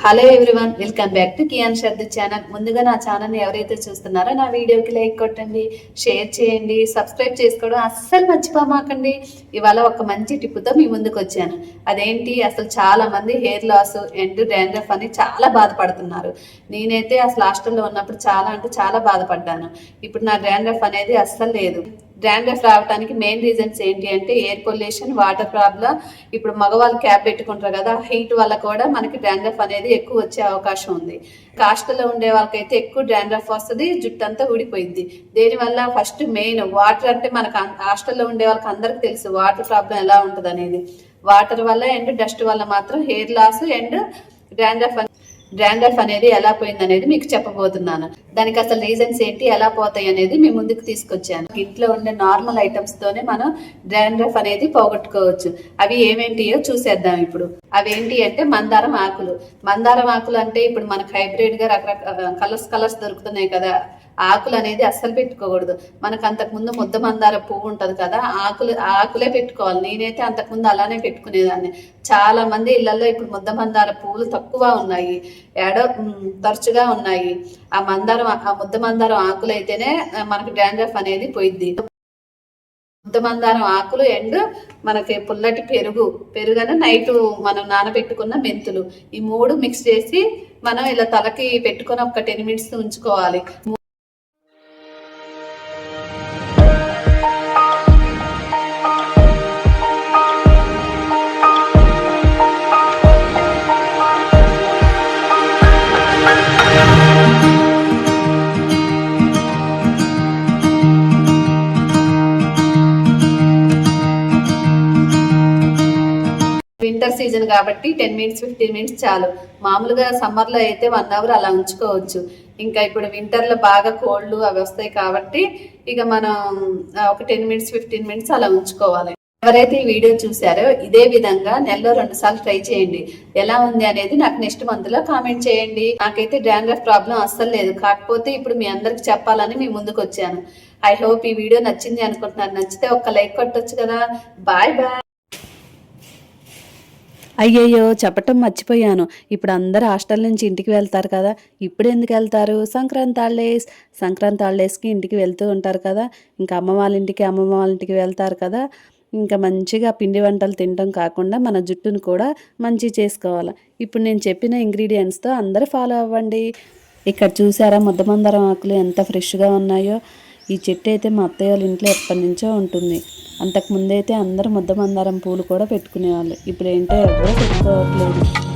Hello everyone welcome back to Kian శర్ది channel. ముందుగా నా ఛానల్ని ఎవరైతే చూస్తున్నారో నా వీడియోకి లైక్ కొట్టండి షేర్ చేయండి సబ్స్క్రైబ్ చేసుకోవడం అస్సలు మర్చిపోమాకండి. ఇవాళ ఒక మంచి టిప్పుతో మీ ముందుకు వచ్చాను. అదేంటి? అసలు చాలా మంది హెయిర్ లాస్ అండ్ డాండ్రఫ్ అని చాలా బాధపడుతున్నారు. నేనైతే అసలు హాస్టల్లో ఉన్నప్పుడు చాలా అంటే చాలా బాధపడ్డాను. ఇప్పుడు నా డాండ్రఫ్ అనేది అస్సలు లేదు. డాండ్రఫ్ రావడానికి మెయిన్ రీజన్స్ ఏంటి అంటే ఎయిర్ పొల్యూషన్ వాటర్ ప్రాబ్లం ఇప్పుడు మగవాళ్ళు క్యాప్ పెట్టుకుంటారు కదా హీట్ వల్ల కూడా మనకి డాండ్రఫ్ అనేది ఎక్కువ వచ్చే అవకాశం ఉంది. హాస్టల్లో ఉండే వాళ్ళకైతే ఎక్కువ డాండ్రఫ్ వస్తుంది జుట్టు అంతా ఊడిపోయింది దేనివల్ల ఫస్ట్ మెయిన్ వాటర్ అంటే మనకు హాస్టల్లో ఉండే వాళ్ళకి అందరికి తెలుసు వాటర్ ప్రాబ్లం ఎలా ఉంటుంది అనేది వాటర్ వల్ల అండ్ డస్ట్ వల్ల మాత్రం hair loss and dandruff dandruff అనేది ఎలా పోయింది అనేది మీకు చెప్పబోతున్నాను. దానికి అసలు రీజన్స్ ఏంటి ఎలా పోతాయి అనేది మీ ముందుకు తీసుకొచ్చాను. ఇంట్లో ఉండే నార్మల్ ఐటమ్స్ తోనే మనం డ్రాండ్రఫ్ అనేది పోగొట్టుకోవచ్చు. అవి ఏమేంటియో చూసేద్దాం ఇప్పుడు. అవి ఏంటి అంటే మందారం ఆకులు. మందారం ఆకులు అంటే ఇప్పుడు మనకు హైబ్రిడ్గా రకరకాల కలర్స్ కలర్స్ దొరుకుతున్నాయి కదా. ఆకులు అనేది అస్సలు పెట్టుకోకూడదు. మనకు అంతకుముందు ముద్ద మందార పువ్వు ఉంటుంది కదా ఆకులు ఆకులే పెట్టుకోవాలి. నేనైతే అంతకుముందు అలానే పెట్టుకునేదాన్ని. చాలా మంది ఇళ్ళలో ఇప్పుడు ముద్ద మందార పువ్వులు తక్కువ ఉన్నాయి. ఏడో తరచుగా ఉన్నాయి. ఆ మందారం ఆ ముద్ద మందారం ఆకులు అయితేనే మనకు డాండ్రఫ్ అనేది పోయిద్ది. ముద్ద మందారం ఆకులు అండ్ మనకి పుల్లటి పెరుగు పెరుగన నైట్ మనం నానబెట్టుకున్న మెంతులు. ఈ మూడు మిక్స్ చేసి మనం ఇలా తలకి పెట్టుకొని ఒక టెన్ మినిట్స్ ఉంచుకోవాలి. వింటర్ సీజన్ కాబట్టి టెన్ మినిట్స్ ఫిఫ్టీన్ మినిట్స్ చాలు. మామూలుగా సమ్మర్లో అయితే వన్ అవర్ అలా ఉంచుకోవచ్చు. ఇంకా ఇప్పుడు వింటర్లో బాగా కోల్డ్ అవి వస్తాయి కాబట్టి ఇక మనం ఒక టెన్ మినిట్స్ ఫిఫ్టీన్ మినిట్స్ అలా ఉంచుకోవాలి. ఎవరైతే ఈ వీడియో చూసారో ఇదే విధంగా నెలలో రెండు సార్లు ట్రై చేయండి. ఎలా ఉంది అనేది నాకు నెక్స్ట్ మంత్లో కామెంట్ చేయండి. నాకైతే డాండ్రఫ్ ప్రాబ్లం అస్సలు లేదు. కాకపోతే ఇప్పుడు మీ అందరికి చెప్పాలని మీ ముందుకు వచ్చాను ఐ హోప్ ఈ వీడియో నచ్చింది అనుకుంటున్నాను నచ్చితే ఒక్క లైక్ కొట్టొచ్చు కదా. Bye bye. అయ్యయ్యో చెప్పటం మర్చిపోయాను. ఇప్పుడు అందరు హాస్టల్ నుంచి ఇంటికి వెళ్తారు కదా. ఇప్పుడు ఎందుకు వెళ్తారు? సంక్రాంతి హాలిడేస్. సంక్రాంతి హాలిడేస్కి ఇంటికి వెళ్తూ ఉంటారు కదా. ఇంకా అమ్మ వాళ్ళ ఇంటికి అమ్మమ్మ వాళ్ళ ఇంటికి వెళ్తారు కదా. ఇంకా మంచిగా పిండి వంటలు తినటం కాకుండా మన జుట్టును కూడా మంచి చేసుకోవాలి. ఇప్పుడు నేను చెప్పిన ఇంగ్రీడియంట్స్తో అందరూ ఫాలో అవ్వండి. ఇక్కడ చూసారా ముద్దమందరం ఆకులు ఎంత ఫ్రెష్గా ఉన్నాయో. ఈ చెట్టు అయితే మా అత్తయ్య వాళ్ళ ఇంట్లో ఎప్పటి నుంచో ఉంటుంది. అంతకు ముందైతే అందరూ ముద్దమందారం పూలు కూడా పెట్టుకునేవాళ్ళు. ఇప్పుడు ఏంటో ఎవరో పెట్టుకోవట్లేదు.